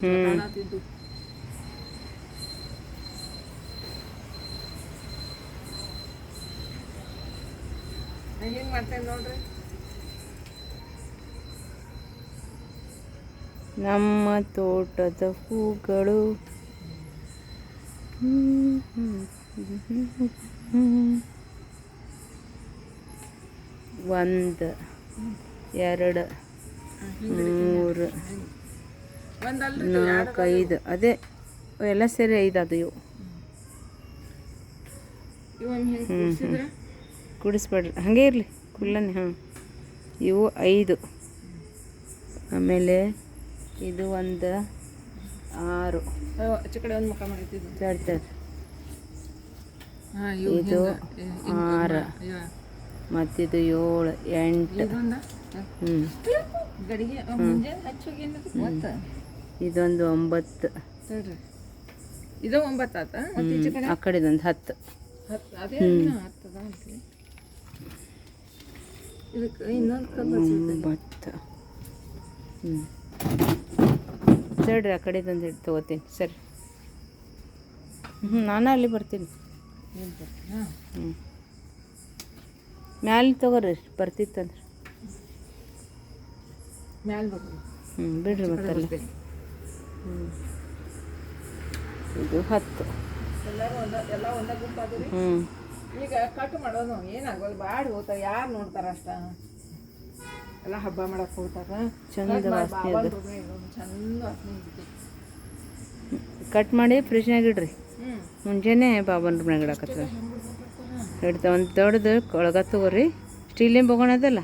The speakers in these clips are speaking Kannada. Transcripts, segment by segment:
ಹ್ಮ್. ಕಾಣತಿದ್ದು ಹೆಂಗ್ ಮಾಡ್ತೇನೆ ನೋಡ್ರಿ ನಮ್ಮ ತೋಟದ ಹೂಗಳು. ಒಂದು ಎರಡು ಮೂರು ನಾಲ್ಕು ಐದು ಅದೇ ಎಲ್ಲ ಸೇರಿ ಐದು ಅದು ಇವು ಹ್ಞೂ ಕುಡಿಸ್ಬೇಡ್ರಿ. ಹಾಗೆ ಇರಲಿ ಕುಲ್ಲನೆ ಹಾಂ ಇವು ಐದು. ಆಮೇಲೆ ಇದು ಒಂದು ಆರು. ಇದು ಆರು. ಮತ್ತಿದು ಏಳು ಎಂಟು. ಇದೊಂದ? ಹ್ಞೂ ಇದೊಂದು ಒಂಬತ್ತು. ಇದು ಒಂಬತ್ತು ಆತ? ಕಡೆ? ಆ ಕಡೆದೊಂದು ಹತ್ತು. ಒಂಬತ್ತು. ಹ್ಞೂ ಸರಿ ಆ ಕಡೆದೊಂದು ಹಿಡ್ದು ತೊಗೋತೀನಿ. ಸರಿ. ಹ್ಞೂ ನಾನು ಅಲ್ಲಿ ಬರ್ತೀನಿ. ಹ್ಞೂ ಮ್ಯಾಲೆ ತಗೋರಿ ಬರ್ತಿತ್ತಂದ್ರೆ. ಮ್ಯಾಲ್ ಹ್ಞೂ ಬಿಡ್ರಿ ಮತ್ತಲ್ಲ. ಹ್ಞೂ ಇದು ಹತ್ತು. ಹ್ಞೂ ಈಗ ಕಟ್ ಮಾಡೋದು ಏನಾಗೋದು? ಬಾಡಿ ಹೋಗ್ತಾರೆ ಯಾರು ನೋಡ್ತಾರ ಅಷ್ಟ? ಎಲ್ಲ ಹಬ್ಬ ಮಾಡಕ್ ಹೋಗ್ತಾರ? ಚಂದ. ಚಂದ. ಕಟ್ ಮಾಡಿ ಫ್ರಿಜ್ನಾಗ ಇಡ್ರಿ. ಮುಂಜಾನೆ ಬಾಬನ್ ರೂಮ್ನಾಗ ಇಡಕತ್ತದ ಹಿಡ್ತ ಒಂದು ದೊಡ್ಡದು ಕೊಳಗ ತಗೋರಿ. ಸ್ಟೀಲಿನ ಬೊಗೋಣ ಅದಲ್ಲ?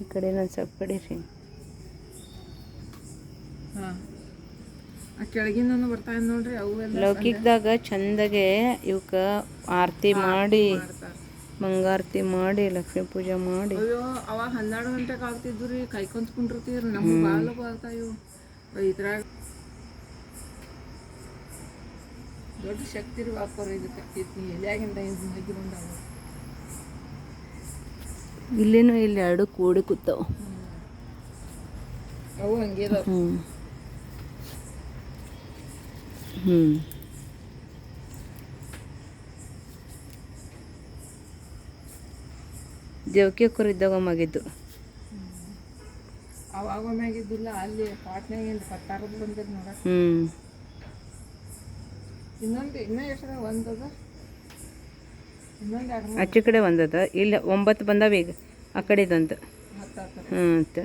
ಈ ಕಡೆ ಒಂದು ಸ್ವಲ್ಪ ಕಡೀರಿ. ಬರ್ತಾ ಲೌಕಿಕದಾಗ ಚಂದಗೆ ಇವಕ್ಕ ಆರತಿ ಮಾಡಿ ಮಂಗಾರತಿ ಮಾಡಿ ಲಕ್ಷ್ಮೀ ಪೂಜೆ ಮಾಡಿ. ಅವಾಗ ಹನ್ನೆರಡು ಗಂಟೆಗೆ ಆಗ್ತಿದ್ವು ರೀ ಕಾಯ್ಕೊಂತ ಕುಂಡಿರ್ತೀವ್ರಿ ನಮ್ಗೆ ಭಾಳ ಬರ್ತಾವು ಇದ್ರಾಗ ದೊಡ್ಡ ಶಕ್ತಿ ಇರುವ ಇದಕ್ಕೆ ಇದು ಎಲ್ಯಾಗಿಂದ ಇದು ಬಂದಾವ ಇಲ್ಲಿನೂ ಇಲ್ಲಿ ಎರಡು ಕೂಡಿ ಕೂತಾವ. ಅವು ಹಂಗೆ ಹ್ಞೂ ಹ್ಞೂ ದೇವಕಿ ಅಕ್ಕರು ಇದ್ದಾಗ ಮಗಿದ್ದು ಅವಾಗ ಮ್ಯಾಗಿದ್ದಿಲ್ಲ ಅಲ್ಲಿ ಪಾಟ್ನಾಗ ಏನು ಕತ್ತಾರದು ಬಂದಿದ್ದು ನೋಡ ಹ್ಞೂ ಇನ್ನೊಂದು ಇನ್ನೂ ಎಷ್ಟು ಒಂದದ? ಇನ್ನೊಂದು ಆಚೆ ಕಡೆ ಒಂದದ? ಇಲ್ಲ ಒಂಬತ್ತು ಬಂದಾವ ಈಗ. ಆ ಕಡೆದೊಂದು. ಹ್ಞೂ